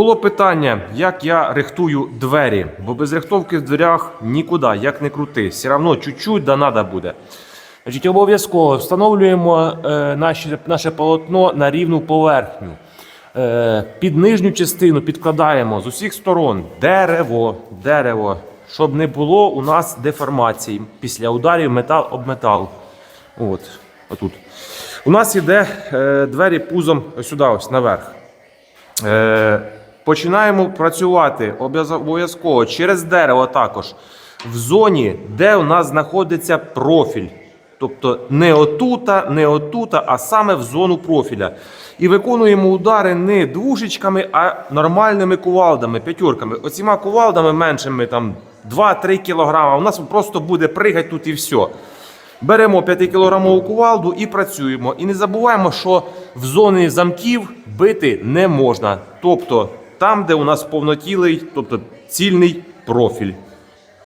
Було питання, як я рихтую двері, бо без рихтовки в дверях нікуди, як не крути. Все одно чуть-чуть да надо буде. Значить, обов'язково встановлюємо е, наші, наше полотно на рівну поверхню. Е, під нижню частину підкладаємо з усіх сторон дерево, дерево, щоб не було у нас деформацій після ударів метал об метал. От, отут. У нас іде е, двері пузом сюди, ось наверх. Е, починаємо працювати обов'яз- обов'язково через дерево також в зоні, де у нас знаходиться профіль. Тобто не отута, не отута, а саме в зону профіля. І виконуємо удари не двушечками, а нормальними кувалдами, п'ятерками. Оціма кувалдами меншими, там 2-3 кг. У нас просто буде пригать тут і все. Беремо 5-кілограмову кувалду і працюємо. І не забуваємо, що в зоні замків бити не можна. Тобто там, де у нас повнотілий, тобто цільний профіль.